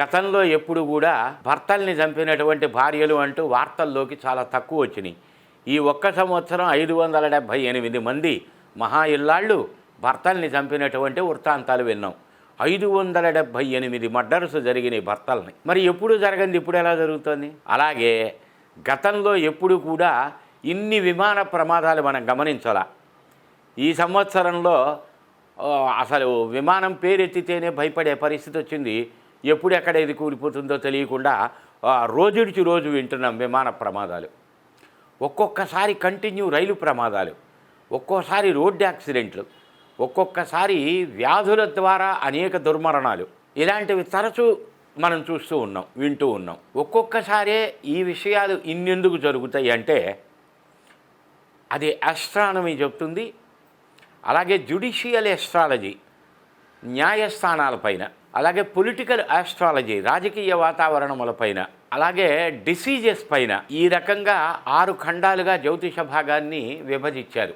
గతంలో ఎప్పుడు కూడా భర్తల్ని చంపినటువంటి భార్యలు అంటూ వార్తల్లోకి చాలా తక్కువ వచ్చినాయి. ఈ ఒక్క సంవత్సరం ఐదు వందల డెబ్భై ఎనిమిది మంది మహా ఇల్లాళ్ళు భర్తల్ని చంపినటువంటి వృత్తాంతాలు విన్నాం. ఐదు వందల డెబ్భై ఎనిమిది మర్డర్స్ జరిగినాయి భర్తల్ని. మరి ఎప్పుడు జరగంది? ఇప్పుడు ఎలా జరుగుతుంది? అలాగే గతంలో ఎప్పుడు కూడా ఇన్ని విమాన ప్రమాదాలు మనం గమనించాల? ఈ సంవత్సరంలో అసలు విమానం పేరెత్తితేనే భయపడే పరిస్థితి వచ్చింది. ఎప్పుడు ఎక్కడ ఇది కూలిపోతుందో తెలియకుండా రోజుడిచి రోజు వింటున్నాం విమాన ప్రమాదాలు. ఒక్కొక్కసారి కంటిన్యూ రైలు ప్రమాదాలు ఒక్కోసారి రోడ్డు యాక్సిడెంట్లు ఒక్కొక్కసారి వ్యాధుల ద్వారా అనేక దుర్మరణాలు. ఇలాంటివి తరచూ మనం చూస్తూ ఉన్నాం వింటూ ఉన్నాం. ఒక్కొక్కసారే ఈ విషయాలు ఇన్నెందుకు జరుగుతాయి అంటే అది ఆస్ట్రానమీ చెప్తుంది. అలాగే జ్యుడిషియల్ ఎస్ట్రాలజీ న్యాయస్థానాలపైన అలాగే పొలిటికల్ ఆస్ట్రాలజీ రాజకీయ వాతావరణములపైన అలాగే డిసీజెస్ పైన ఈ రకంగా ఆరు ఖండాలుగా జ్యోతిష భాగాన్ని విభజించారు.